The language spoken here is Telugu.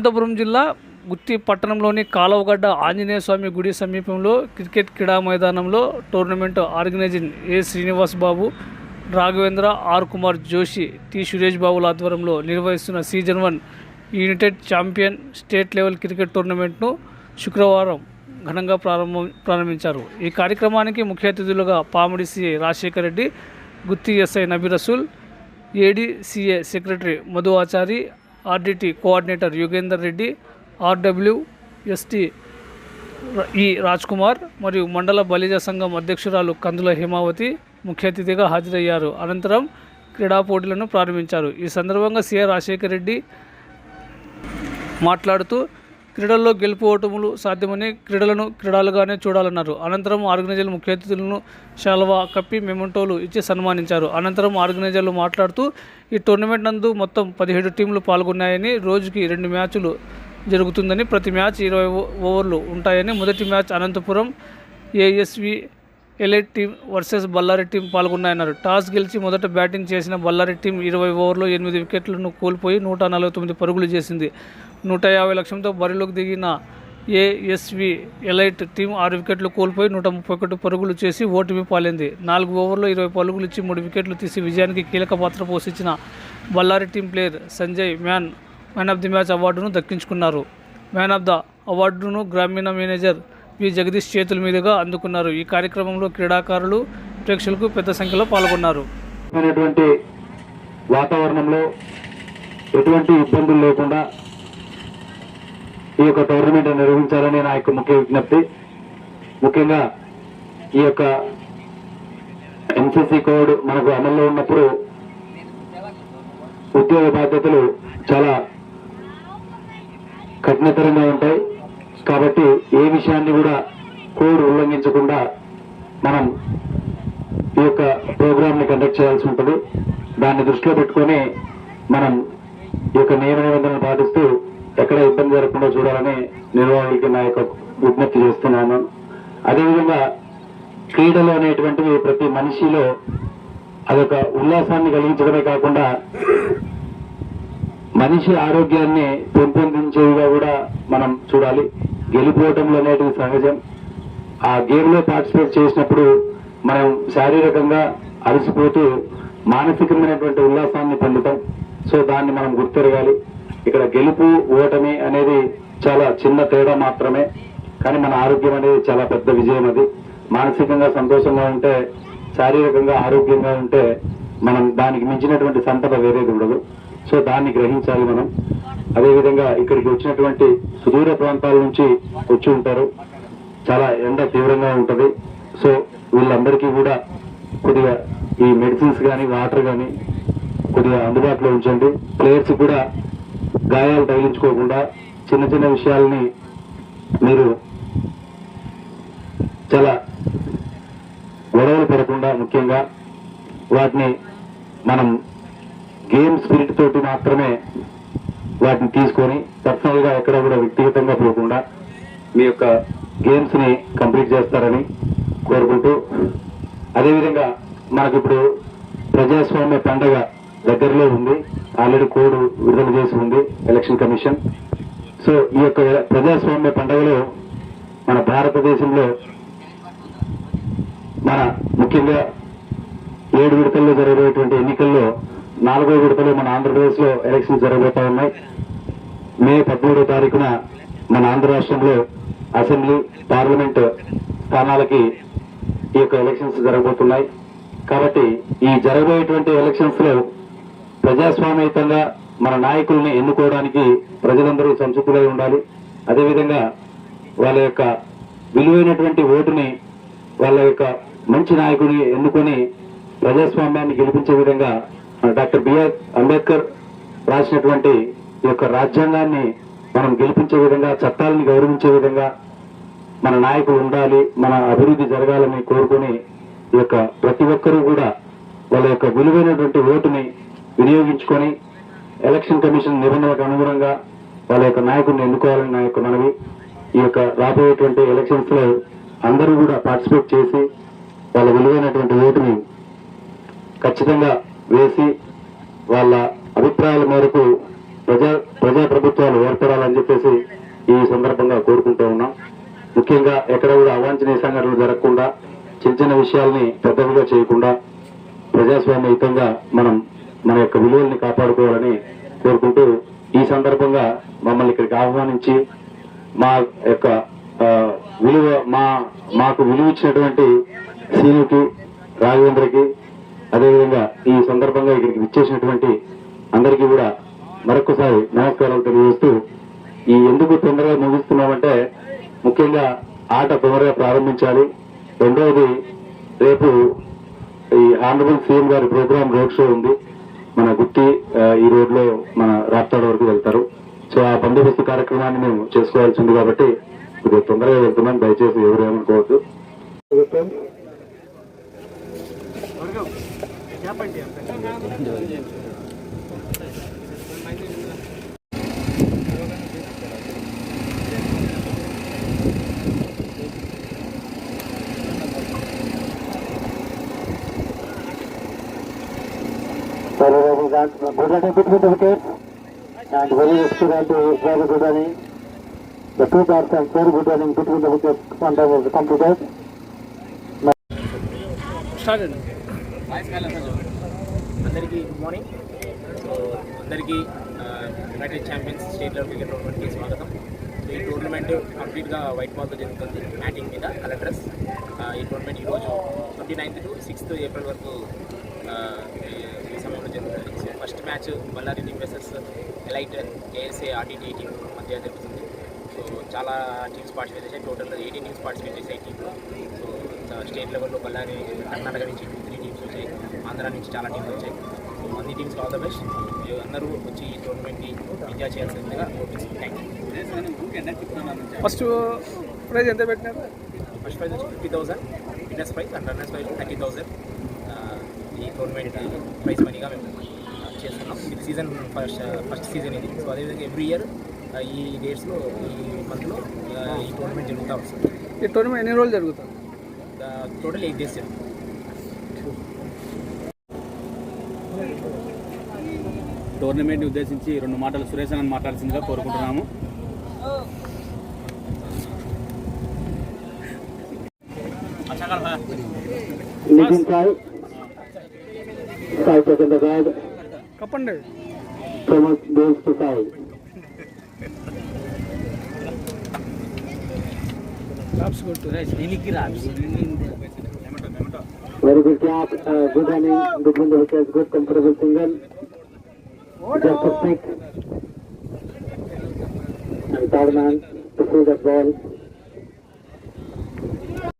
అనంతపురం జిల్లా గుత్తి పట్టణంలోని కాలవగడ్డ ఆంజనేయ స్వామి గుడి సమీపంలో క్రికెట్ క్రీడా మైదానంలో tournament organising A Srinivas Babu Raghavendra R Kumar Joshi T Suresh బాబుల ఆధ్వర్యంలో నిర్వహిస్తున్న season one united champion state level cricket టోర్నమెంట్ను శుక్రవారం ఘనంగా ప్రారంభం ప్రారంభించారు. ఈ కార్యక్రమానికి ముఖ్య అతిథులుగా Pamidi CI Rajasekhar Reddy Gutti SI Nabi Rasool ADCA secretary Madhu Achari RDT coordinator Yugender Reddy RW ST E Rajkumar మరియు మండల బలిజ సంఘం అధ్యక్షురాలు కందుల హేమావతి ముఖ్య అతిథిగా హాజరయ్యారు. అనంతరం క్రీడా పోటీలను ప్రారంభించారు. ఈ సందర్భంగా సిఆర్ రాజశేఖర్ రెడ్డి మాట్లాడుతూ క్రీడల్లో గెలుపు ఓటములు సాధ్యమని క్రీడలను క్రీడలుగానే చూడాలన్నారు. అనంతరం ఆర్గనైజర్లు ముఖ్య అతిథులను శాల్వా కప్పి మెమంటోలు ఇచ్చి సన్మానించారు. అనంతరం ఆర్గనైజర్లు మాట్లాడుతూ ఈ టోర్నమెంట్ నందు మొత్తం పదిహేడు టీంలు పాల్గొన్నాయని రోజుకి రెండు మ్యాచ్లు జరుగుతుందని ప్రతి మ్యాచ్ ఇరవై ఓ- ఓవర్లు ఉంటాయని మొదటి match Anantapuram ASV elite team versus Ballari team పాల్గొన్నాయన్నారు. Toss గెలిచి మొదట బ్యాటింగ్ చేసిన బళ్ళారి టీం ఇరవై ఓవర్లో ఎనిమిది వికెట్లను కోల్పోయి నూట నలభై తొమ్మిది పరుగులు చేసింది. నూట యాభై లక్షలతో బరిలోకి దిగిన ఏఎస్వి ఎలైట్ టీం ఆరు వికెట్లు కోల్పోయి నూట ముప్పై ఒకటి పరుగులు చేసి ఓటమి పాలింది. నాలుగు ఓవర్లో ఇరవై పరుగులు ఇచ్చి మూడు వికెట్లు తీసి విజయానికి కీలక పాత్ర పోషించిన Ballari team player Sanjay man man of the match అవార్డును దక్కించుకున్నారు. మ్యాన్ ఆఫ్ ద అవార్డును గ్రామీణ మేనేజర్ వి జగదీష్ చేతుల మీదుగా అందుకున్నారు. ఈ కార్యక్రమంలో క్రీడాకారులు ప్రేక్షకులకు పెద్ద సంఖ్యలో పాల్గొన్నారు. వాతావరణంలో ఎటువంటి ఇబ్బందులు లేకుండా ఈ యొక్క టోర్నమెంట్ నిర్వహించాలని నా యొక్క ముఖ్య విజ్ఞప్తి. ముఖ్యంగా ఈ యొక్క ఎంసీసీ కోడ్ మనకు అమల్లో ఉన్నప్పుడు ఉద్యోగ బాధ్యతలు చాలా కఠినతరంగా ఉంటాయి. కాబట్టి ఏ విషయాన్ని కూడా కోడ్ ఉల్లంఘించకుండా మనం ఈ యొక్క ప్రోగ్రామ్ని కండక్ట్ చేయాల్సి ఉంటుంది. దాన్ని దృష్టిలో పెట్టుకొని మనం ఈ యొక్క నియమ నిబంధనలు పాటిస్తూ ఎక్కడ ఇబ్బంది జరగకుండా చూడాలని నిర్వాహకులకి నా యొక్క విజ్ఞప్తి చేస్తున్నాను. అదేవిధంగా క్రీడలు అనేటువంటివి ప్రతి మనిషిలో అదొక ఉల్లాసాన్ని కలిగించడమే కాకుండా మనిషి ఆరోగ్యాన్ని పెంపొందించేవిగా కూడా మనం చూడాలి. గెలిపోవటంలో అనేటివి సహజం. ఆ గేమ్లో పార్టిసిపేట్ చేసినప్పుడు మనం శారీరకంగా అలసిపోతూ మానసికమైనటువంటి ఉల్లాసాన్ని పొందుతాం. సో దాన్ని మనం గుర్తెరగాలి. ఇక్కడ గెలుపు ఓటమి అనేది చాలా చిన్న తేడా మాత్రమే. కానీ మన ఆరోగ్యం అనేది చాలా పెద్ద విజయం అది. మానసికంగా సంతోషంగా ఉంటే శారీరకంగా ఆరోగ్యంగా ఉంటే మనం దానికి మించినటువంటి సంపద వేరేది ఉండదు. సో దాన్ని గ్రహించాలి మనం. అదేవిధంగా ఇక్కడికి వచ్చినటువంటి సుదూర ప్రాంతాల నుంచి వచ్చి ఉంటారు. చాలా ఎండ తీవ్రంగా ఉంటుంది. సో వీళ్ళందరికీ కూడా కొద్దిగా ఈ మెడిసిన్స్ కానీ వాటర్ కానీ కొద్దిగా అందుబాటులో ఉంచండి. ప్లేయర్స్ కూడా గాయాలు తగిలించుకోకుండా చిన్న చిన్న విషయాలని మీరు చాలా గొడవలు పడకుండా ముఖ్యంగా వాటిని మనం గేమ్ స్పిరిట్ తోటి మాత్రమే వాటిని తీసుకొని పర్సనల్గా ఎక్కడ కూడా వ్యక్తిగతంగా పోకుండా మీ యొక్క గేమ్స్ని కంప్లీట్ చేస్తారని కోరుకుంటూ అదేవిధంగా మనకిప్పుడు ప్రజాస్వామ్య పండగ దగ్గరలో ఉంది. ఆల్రెడీ కోడ్ విడుదల చేసి ఉంది ఎలక్షన్ కమిషన్ సో ఈ యొక్క ప్రజాస్వామ్య పండుగలో మన భారతదేశంలో మన ముఖ్యంగా ఏడు విడతల్లో జరగబోయేటువంటి ఎన్నికల్లో నాలుగో విడతలో మన ఆంధ్రప్రదేశ్లో ఎలక్షన్స్ జరగబోతా ఉన్నాయి. మే పదమూడో తారీఖున మన ఆంధ్ర రాష్ట్రంలో అసెంబ్లీ పార్లమెంట్ స్థానాలకి ఈ యొక్క ఎలక్షన్స్ జరగబోతున్నాయి. కాబట్టి ఈ జరగబోయేటువంటి ఎలక్షన్స్లో ప్రజాస్వామ్యయుతంగా మన నాయకుల్ని ఎన్నుకోవడానికి ప్రజలందరూ సంసిద్ధులై ఉండాలి. అదేవిధంగా వాళ్ళ యొక్క విలువైనటువంటి ఓటుని వాళ్ళ యొక్క మంచి నాయకుడిని ఎన్నుకొని ప్రజాస్వామ్యాన్ని గెలిపించే విధంగా మన డాక్టర్ బిఆర్ అంబేద్కర్ రాసినటువంటి ఈ యొక్క రాజ్యాంగాన్ని మనం గెలిపించే విధంగా చట్టాలను గౌరవించే విధంగా మన నాయకులు ఉండాలి మన అభివృద్ధి జరగాలని కోరుకుని ఈ యొక్క ప్రతి ఒక్కరూ కూడా వాళ్ళ యొక్క విలువైనటువంటి ఓటుని వినియోగించుకొని ఎలక్షన్ కమిషన్ నిబంధనలకు అనుగుణంగా వాళ్ళ యొక్క నాయకుడిని ఎన్నుకోవాలని నా యొక్క మనవి. ఈ యొక్క రాబోయేటువంటి ఎలక్షన్స్లో అందరూ కూడా పార్టిసిపేట్ చేసి వాళ్ళ విలువైనటువంటి ఓటుని ఖచ్చితంగా వేసి వాళ్ళ అభిప్రాయాల మేరకు ప్రజా ప్రజా ప్రభుత్వాలు ఏర్పడాలని చెప్పేసి ఈ సందర్భంగా కోరుకుంటూ ఉన్నాం. ముఖ్యంగా ఎక్కడ కూడా అవాంఛనీయ సంఘటనలు జరగకుండా చిన్న చిన్న విషయాల్ని పెద్దవిగా చేయకుండా ప్రజాస్వామ్యయుతంగా మనం మన యొక్క విలువల్ని కాపాడుకోవాలని కోరుకుంటూ ఈ సందర్భంగా మమ్మల్ని ఇక్కడికి ఆహ్వానించి మా యొక్క విలువ మా మాకు విలువ ఇచ్చినటువంటి సీనుకి రాఘవేంద్రకి అదేవిధంగా ఈ సందర్భంగా ఇక్కడికి విచ్చేసినటువంటి అందరికీ కూడా మరొకసారి నమస్కారాలు తెలియజేస్తూ ఈ ఎందుకు తొందరగా ముగిస్తున్నామంటే ముఖ్యంగా ఆట తొందరగా ప్రారంభించాలి. రెండవది రేపు ఈ ఆనరబుల్ సీఎం గారి ప్రోగ్రాం రోడ్ షో ఉంది. మన గుట్టి ఈ రోడ్లో మన రాప్తాడు వరకు వెళ్తారు. సో ఆ బందోబస్తు కార్యక్రమాన్ని మేము చేసుకోవాల్సి ఉంది కాబట్టి ఇది తొందరగా వెళ్తున్నాం దయచేసి ఎవరు ఏమనుకోవద్దు. Good running between the wickets and very excellent is very good running. The two batsmen very good running between the wickets on time of the completed. Start అండి అందరికీ గుడ్ మార్నింగ్ సో అందరికీ united champions state level cricket టోర్నమెంట్కి స్వాగతం సో ఈ టోర్నమెంట్ కంప్లీట్గా వైట్ బాల్తో జరుగుతుంది మ్యాటింగ్ మీద కలర్ డ్రెస్ ఈ టోర్నమెంట్ ఈరోజు twenty ninth to sixth April వరకు ఆ, ఈ- ఈ సమయంలో జరుగుతుంది so first match Ballari team versus elite ASA RTT team మధ్య జరుగుతుంది. సో చాలా టీమ్స్ పార్టిసిపేట్ చేశాయి. టోటల్ ఎయిటీన్ టీమ్స్ పార్టిసిపేట్ చేశాయి టీంలో. సో స్టేట్ లెవెల్లో బళ్ళారి కర్ణాటక నుంచి త్రీ టీమ్స్ వచ్చాయి. ఆంధ్ర నుంచి చాలా టీమ్స్ వచ్చాయి. సో అన్ని టీమ్స్ ఆల్ ద బెస్ట్. అందరూ వచ్చి ఈ టోర్నమెంట్ని ఎంజాయ్ చేయాల్సిందిగా కోరుతున్నాను థ్యాంక్ యూ ఫస్ట్ ప్రైజ్ ఎంత పెట్టినారు? ఫస్ట్ ప్రైజ్ వచ్చి fifty thousand fitness prize and runners prize thirty thousand ఈ టోర్నమెంట్ ప్రైజ్ మనీగా మేము చేస్తున్నాం. ఇది సీజన్ ఫస్ట్ ఫస్ట్ సీజన్ ఇది. సో అదేవిధంగా ఎవ్రీ ఇయర్ ఈ డేట్స్లో ఈ మంత్లో ఈ టోర్నమెంట్ జరుగుతూ వస్తుంది. ఈ టోర్నమెంట్ ఎన్ని రోజులు జరుగుతుంది? టోటల్ ఎయిట్ డేస్ జరుగుతుంది. టోర్నమెంట్ ఉద్దేశించి రెండు మాటలు సురేష్ అని మాట్లాడాల్సిందిగా కోరుకుంటున్నాము. Five. కప్పండి Thomas goes to five. Claps కొట్టు Very good catch. Uh, good running between the wickets. Good comfortable single. Just a stick. And third man to field that ball.